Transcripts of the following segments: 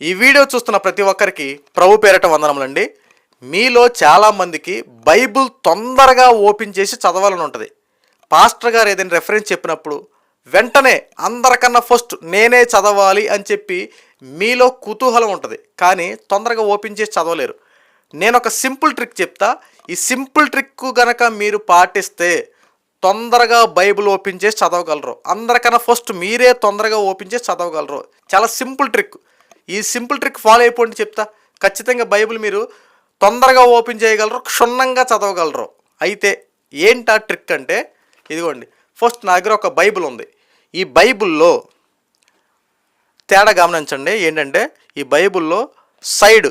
ఈ వీడియో చూస్తున్న ప్రతి ఒక్కరికి ప్రభు పేరట వందనములండి. మీలో చాలామందికి బైబుల్ తొందరగా ఓపెన్ చేసి చదవాలని ఉంటుంది. పాస్టర్ గారు ఏదైనా రెఫరెన్స్ చెప్పినప్పుడు వెంటనే అందరికన్నా ఫస్ట్ నేనే చదవాలి అని చెప్పి మీలో కుతూహలం ఉంటుంది. కానీ తొందరగా ఓపెన్ చేసి చదవలేరు. నేను ఒక సింపుల్ ట్రిక్ చెప్తా. ఈ సింపుల్ ట్రిక్ గనక మీరు పాటిస్తే తొందరగా బైబిల్ ఓపెన్ చేసి చదవగలరు. అందరికన్నా ఫస్ట్ మీరే తొందరగా ఓపెన్ చేసి చదవగలరు. చాలా సింపుల్ ట్రిక్ ఈ సింపుల్ ట్రిక్ ఫాలో అయిపోండి చెప్తా. ఖచ్చితంగా బైబిల్ మీరు తొందరగా ఓపెన్ చేయగలరు క్షుణ్ణంగా చదవగలరు. అయితే ఏంటా ట్రిక్ అంటే ఇదిగోండి ఫస్ట్ నా దగ్గర ఒక బైబిల్ ఉంది. ఈ బైబిల్లో తేడా గమనించండి ఏంటంటే ఈ బైబిల్లో సైడ్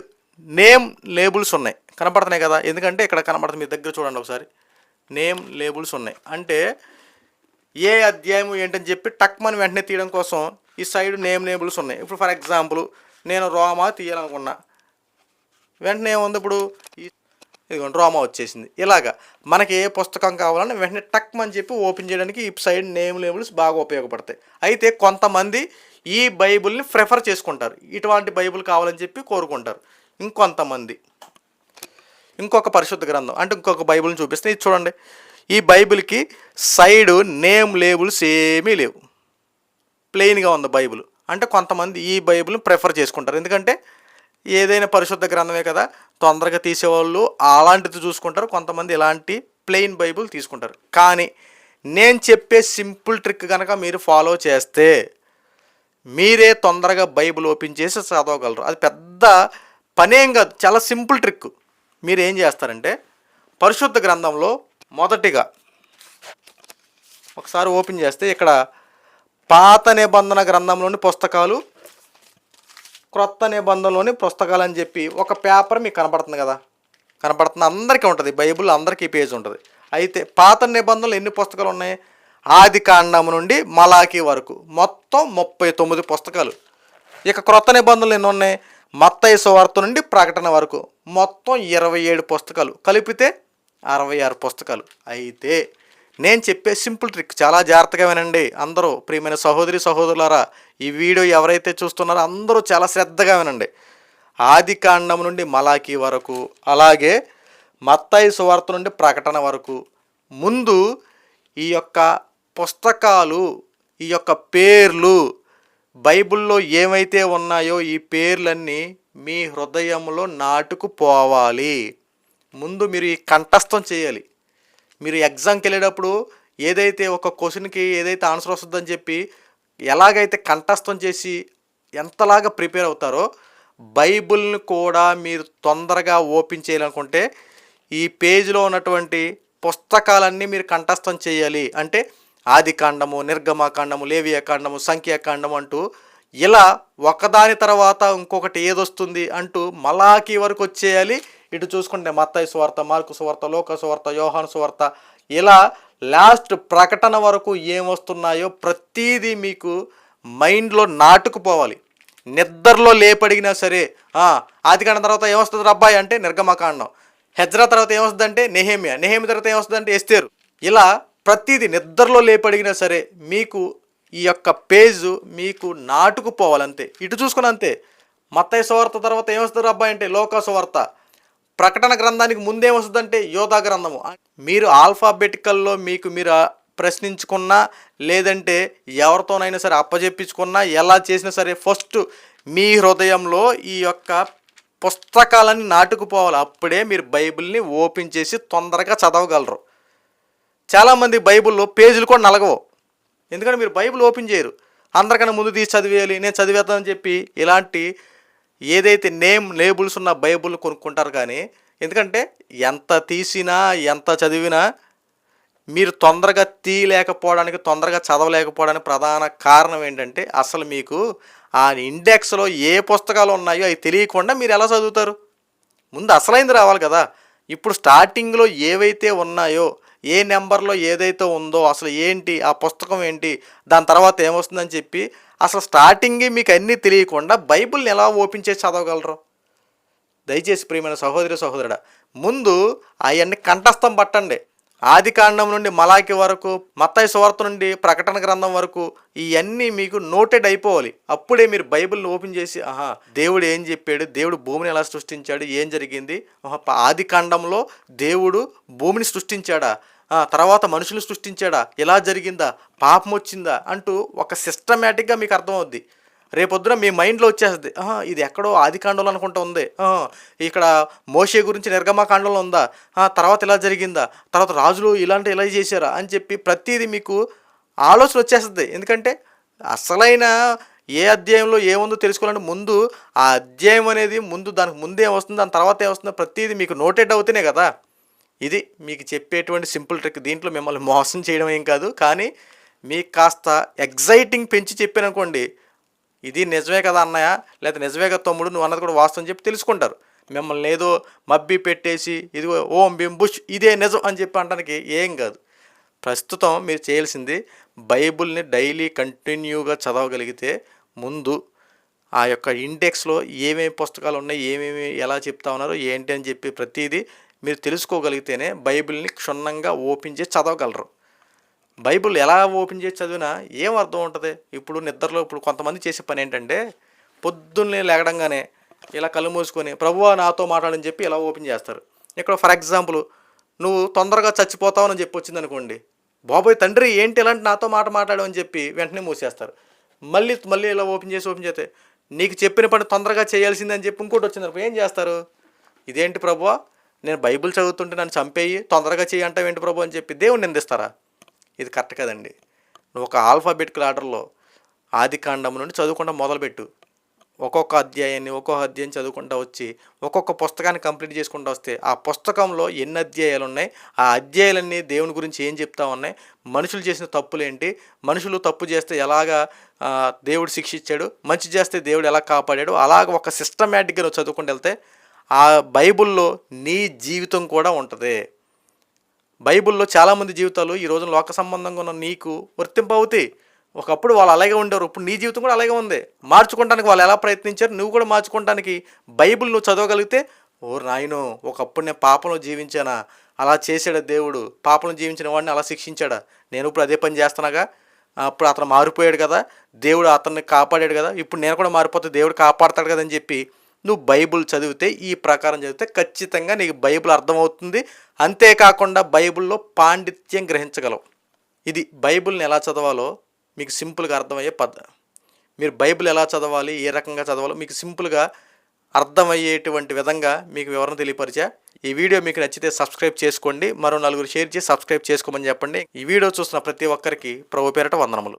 నేమ్ లేబుల్స్ ఉన్నాయి. కనపడుతున్నాయి కదా ఎందుకంటే ఇక్కడ కనపడుతుంది మీ దగ్గర చూడండి ఒకసారి. నేమ్ లేబుల్స్ ఉన్నాయి. అంటే ఏ అధ్యాయం ఏంటని చెప్పి టక్మని వెంటనే తీయడం కోసం ఈ సైడ్ నేమ్ లేబుల్స్ ఉన్నాయి. ఇప్పుడు ఫర్ ఎగ్జాంపుల్ నేను రోమా తీయాలనుకున్నా. వెంటనే ఏముంది ఇప్పుడు ఈ ఇదిగోండి రోమా వచ్చేసింది. ఇలాగా మనకి ఏ పుస్తకం కావాలన్నా వెంటనే టక్ అని చెప్పి ఓపెన్ చేయడానికి ఈ సైడ్ నేమ్ లేబుల్స్ బాగా ఉపయోగపడతాయి. అయితే కొంతమంది ఈ బైబిల్ని ప్రిఫర్ చేసుకుంటారు. ఇటువంటి బైబిల్ కావాలని చెప్పి కోరుకుంటారు. ఇంకొంతమంది. ఇంకొక పరిశుద్ధ గ్రంథం అంటే ఇంకొక బైబిల్ని చూపిస్తే ఇది చూడండి. ఈ బైబిల్కి సైడ్ నేమ్ లేబుల్స్ ఏమీ లేవు. ప్లెయిన్గా ఉంది బైబిల్. అంటే కొంతమంది ఈ బైబిల్ని ప్రిఫర్ చేసుకుంటారు. ఎందుకంటే ఏదైనా పరిశుద్ధ గ్రంథమే కదా తొందరగా తీసేవాళ్ళు అలాంటిది చూసుకుంటారు. కొంతమంది ఇలాంటి ప్లెయిన్ బైబిల్ తీసుకుంటారు. కానీ నేను చెప్పే సింపుల్ ట్రిక్ కనుక మీరు ఫాలో చేస్తే మీరే తొందరగా బైబిల్ ఓపెన్ చేసి చదవగలరు. అది పెద్ద పనేం కాదు చాలా సింపుల్ ట్రిక్. మీరు ఏం చేస్తారంటే పరిశుద్ధ గ్రంథంలో మొదటిగా ఒకసారి ఓపెన్ చేస్తే ఇక్కడ పాత నిబంధన గ్రంథంలోని పుస్తకాలు క్రొత్త నిబంధనలోని పుస్తకాలు అని చెప్పి ఒక పేపర్ మీకు కనపడుతుంది కదా. కనపడుతుంది అందరికీ ఉంటుంది. బైబిల్ అందరికీ పేజ్ ఉంటుంది. అయితే పాత నిబంధనలు ఎన్ని పుస్తకాలు ఉన్నాయి? ఆది కాండం నుండి మలాకి వరకు. మొత్తం ముప్పై తొమ్మిది పుస్తకాలు. ఇక క్రొత్త నిబంధనలు ఎన్ని ఉన్నాయి? మత్తయి సువార్త నుండి ప్రకటన వరకు. మొత్తం ఇరవై ఏడు పుస్తకాలు. కలిపితే అరవై ఆరు పుస్తకాలు. అయితే నేను చెప్పే సింపుల్ ట్రిక్ చాలా జాగ్రత్తగా వినండి. అందరూ ప్రియమైన సహోదరి సహోదరులారా ఈ వీడియో ఎవరైతే చూస్తున్నారో అందరూ చాలా శ్రద్ధగా వినండి. ఆది కాండం నుండి మలాకి వరకు అలాగే మత్తాయి సువార్త నుండి ప్రకటన వరకు. ముందు ఈ యొక్క పుస్తకాలు ఈ యొక్క పేర్లు బైబిల్లో ఏమైతే ఉన్నాయో ఈ పేర్లన్నీ మీ హృదయంలో నాటుకుపోవాలి ముందు మీరు ఈ కంఠస్థం చేయాలి. మీరు ఎగ్జామ్కి వెళ్ళేటప్పుడు ఏదైతే ఒక క్వశ్చన్కి ఏదైతే ఆన్సర్ వస్తుందని చెప్పి ఎలాగైతే కంఠస్థం చేసి ఎంతలాగా ప్రిపేర్ అవుతారో బైబిల్ని కూడా మీరు తొందరగా ఓపెన్ చేయాలనుకుంటే ఈ పేజీలో ఉన్నటువంటి పుస్తకాలన్నీ మీరు కంఠస్థం చేయాలి. అంటే ఆది కాండము నిర్గమకాండము లేవియకాండము సంఖ్యాకాండము అంటూ ఇలా ఒకదాని తర్వాత ఇంకొకటి ఏదొస్తుంది అంటూ మలాకి వరకు వచ్చేయాలి. ఇటు చూసుకుంటే మత్తయ్య సువార్త మార్కు సువార్త లోక సువార్త యోహాను సువార్త. ఇలా లాస్ట్ ప్రకటన వరకు ఏమొస్తున్నాయో ప్రతీదీ మీకు మైండ్లో నాటుకుపోవాలి. నిద్రలో లేపడిగినా సరే ఆ, ఆదికాండం తర్వాత ఏమొస్తుంది అబ్బాయి అంటే నిర్గమకాండం. హెజ్రా తర్వాత ఏమొస్తుంది అంటే నెహేమియా నెహేమి తర్వాత ఏమొస్తుంది అంటే ఎస్తేరు. ఇలా ప్రతిదీ నిద్రలో లేపడిగినా సరే మీకు ఈ యొక్క పేజు మీకు నాటుకుపోవాలంతే. ఇటు చూసుకుని అంతే మత్తయ్య సువార్త తర్వాత ఏమొస్తుంది అబ్బాయి అంటే లోక సువార్త. ప్రకటన గ్రంథానికి ముందేం వస్తుందంటే యోధా గ్రంథము. మీరు ఆల్ఫాబెటికల్లో మీకు మీరు ప్రశ్నించుకున్నా లేదంటే ఎవరితోనైనా సరే అప్పజెప్పించుకున్నా ఎలా చేసినా సరే ఫస్ట్ మీ హృదయంలో ఈ యొక్క పుస్తకాలన్నీ నాటుకుపోవాలి. అప్పుడే మీరు బైబిల్ని ఓపెన్ చేసి తొందరగా చదవగలరు. చాలామంది బైబిల్లో పేజీలు కూడా నలగవు. ఎందుకంటే మీరు బైబిల్ ఓపెన్ చేయరు. అందరికన్నా ముందు తీసి చదివేయాలి నేను చదివేద్దామని చెప్పి ఇలాంటి ఏదైతే నేమ్ లేబుల్స్ ఉన్న బైబుల్ కొనుక్కుంటారు కానీ ఎందుకంటే ఎంత తీసినా ఎంత చదివినా మీరు తొందరగా తీయలేకపోవడానికి తొందరగా చదవలేకపోవడానికి ప్రధాన కారణం ఏంటంటే అసలు మీకు ఆ ఇండెక్స్లో ఏ పుస్తకాలు ఉన్నాయో అవి తెలియకుండా మీరు ఎలా చదువుతారు? ముందు అసలైంది రావాలి కదా. ఇప్పుడు స్టార్టింగ్లో ఏవైతే ఉన్నాయో ఏ నెంబర్లో ఏదైతే ఉందో అసలు ఏంటి ఆ పుస్తకం ఏంటి దాని తర్వాత ఏమొస్తుందని చెప్పి అసలు స్టార్టింగే మీకు అన్నీ తెలియకుండా బైబిల్ని ఎలా ఓపెన్ చేసి చదవగలరు? దయచేసి ప్రియమైన సహోదరి సహోదరుడా ముందు అవన్నీ కంఠస్థం పట్టండి. ఆది కాండం నుండి మలాకి వరకు మత్తాయి సువార్త నుండి ప్రకటన గ్రంథం వరకు ఇవన్నీ మీకు నోటెడ్ అయిపోవాలి. అప్పుడే మీరు బైబిల్ని ఓపెన్ చేసి ఆహా దేవుడు ఏం చెప్పాడు? దేవుడు భూమిని ఎలా సృష్టించాడు? ఏం జరిగింది? ఆది కాండంలో దేవుడు భూమిని సృష్టించాడా? తర్వాత మనుషులు సృష్టించాడా? ఇలా జరిగిందా? పాపం వచ్చిందా? అంటూ ఒక సిస్టమేటిక్గా మీకు అర్థమవుద్ది. రేపొద్దున మీ మైండ్లో వచ్చేస్తుంది. ఇది ఎక్కడో ఆది కాండంలో అనుకుంటా ఉంది. ఇక్కడ మోషే గురించి నిర్గమాకాండంలో ఉందా? తర్వాత ఇలా జరిగిందా? తర్వాత రాజులు ఇలాంటి ఇలా చేశారా? అని చెప్పి ప్రతిదీ మీకు ఆలోచన వచ్చేస్తుంది. ఎందుకంటే అసలైన ఏ అధ్యాయంలో ఏముందో తెలుసుకోవాలంటే ముందు ఆ అధ్యాయం అనేది ముందు దానికి ముందే వస్తుంది? దాని తర్వాత ఏమొస్తుందో ప్రతిదీ మీకు నోటెడ్ అవుతూనే కదా. ఇది మీకు చెప్పేటువంటి సింపుల్ ట్రిక్. దీంట్లో మిమ్మల్ని మోసం చేయడం ఏం కాదు. కానీ మీకు కాస్త ఎగ్జైటింగ్ పెంచి చెప్పాననుకోండి ఇది నిజమే కదా అన్నయ్య? లేదా నిజమే కదా తమ్ముడు? నువ్వు అన్నది కూడా వాస్తవం చెప్పి తెలుసుకుంటారు. మిమ్మల్ని ఏదో మబ్బి పెట్టేసి ఇదిగో ఓం బిం బుష్ ఇదే నిజం అని చెప్పి అనడానికి ఏం కాదు. ప్రస్తుతం మీరు చేయాల్సింది బైబిల్ని డైలీ కంటిన్యూగా చదవగలిగితే ముందు ఆ యొక్క ఇండెక్స్లో ఏమేమి పుస్తకాలు ఉన్నాయి ఏమేమి ఎలా చెప్తా ఉన్నారో ఏంటి అని చెప్పి ప్రతిదీ మీరు తెలుసుకోగలిగితేనే బైబిల్ని క్షుణ్ణంగా ఓపెన్ చేసి చదవగలరు. బైబిల్ ఎలా ఓపెన్ చేసి చదివినా ఏం అర్థం ఉంటుంది? ఇప్పుడు నిద్రలో ఇప్పుడు కొంతమంది చేసే పని ఏంటంటే పొద్దున్నే లేగడంగానే ఇలా కళ్ళు మూసుకొని ప్రభువా నాతో మాట్లాడని చెప్పి ఇలా ఓపెన్ చేస్తారు. ఇక్కడ ఫర్ ఎగ్జాంపుల్ నువ్వు తొందరగా చచ్చిపోతావని చెప్పి వచ్చింది అనుకోండి బాబోయ్ తండ్రి ఏంటి ఇలాంటి నాతో మాట మాట్లాడమని చెప్పి వెంటనే మూసేస్తారు. మళ్ళీ మళ్ళీ ఇలా ఓపెన్ చేసి ఓపెన్ చేస్తే నీకు చెప్పిన పని తొందరగా చేయాల్సిందని చెప్పి ఇంకోటి వచ్చింది అనుకో ఏం చేస్తారు? ఇదేంటి ప్రభువా? నేను బైబిల్ చదువుతుంటే నన్ను చంపేయి తొందరగా చేయి అంటావు ఏంటి ప్రభు అని చెప్పి దేవుని నిందిస్తారా? ఇది కరెక్ట్ కదండి. నువ్వు ఒక ఆల్ఫాబెటికల్ ఆర్డర్లో ఆది కాండం నుండి చదువుకుంటా మొదలుపెట్టు. ఒక్కొక్క అధ్యాయాన్ని ఒక్కొక్క అధ్యాయం చదువుకుంటూ వచ్చి ఒక్కొక్క పుస్తకాన్ని కంప్లీట్ చేసుకుంటూ వస్తే ఆ పుస్తకంలో ఎన్ని అధ్యాయాలు ఉన్నాయి ఆ అధ్యాయాలన్నీ దేవుని గురించి ఏం చెప్తా ఉన్నాయి మనుషులు చేసిన తప్పులు ఏంటి మనుషులు తప్పు చేస్తే ఎలాగా దేవుడు శిక్షించాడు మంచి చేస్తే దేవుడు ఎలా కాపాడాడు అలాగ ఒక సిస్టమేటిక్గా నువ్వు చదువుకుంటూ వెళ్తే ఆ బైబిల్లో నీ జీవితం కూడా ఉంటుంది. బైబిల్లో చాలామంది జీవితాలు ఈ రోజున లోక సంబంధంగా ఉన్న నీకు వర్తింపవుతాయి ఒకప్పుడు వాళ్ళు అలాగే ఉండేవారు. ఇప్పుడు నీ జీవితం కూడా అలాగే ఉంది. మార్చుకోవడానికి వాళ్ళు ఎలా ప్రయత్నించారు? నువ్వు కూడా మార్చుకోవడానికి బైబిల్ నువ్వు చదవగలిగితే ఓ నాయను ఒకప్పుడు నేను పాపంలో జీవించానా? అలా చేశాడా దేవుడు? పాపంలో జీవించిన వాడిని అలా శిక్షించాడా? నేను ఇప్పుడు అదే పని చేస్తున్నాగా? అప్పుడు అతను మారిపోయాడు కదా. దేవుడు అతన్ని కాపాడాడు కదా. ఇప్పుడు నేను కూడా మారిపోతే దేవుడు కాపాడతాడు కదా అని చెప్పి నువ్వు బైబిల్ చదివితే ఈ ప్రకారం చదివితే ఖచ్చితంగా నీకు బైబిల్ అర్థమవుతుంది. అంతేకాకుండా బైబిల్లో పాండిత్యం గ్రహించగలవు. ఇది బైబిల్ని ఎలా చదవాలో మీకు సింపుల్గా అర్థమయ్యే పద్ధ మీరు బైబిల్ ఎలా చదవాలి ఏ రకంగా చదవాలో మీకు సింపుల్గా అర్థమయ్యేటువంటి విధంగా మీకు వివరణ తెలియపరిచా. ఈ వీడియో మీకు నచ్చితే సబ్స్క్రైబ్ చేసుకోండి. మరో నలుగురు షేర్ చేసి సబ్స్క్రైబ్ చేసుకోమని చెప్పండి. ఈ వీడియో చూసిన ప్రతి ఒక్కరికి ప్రభు పేరట వందనములు.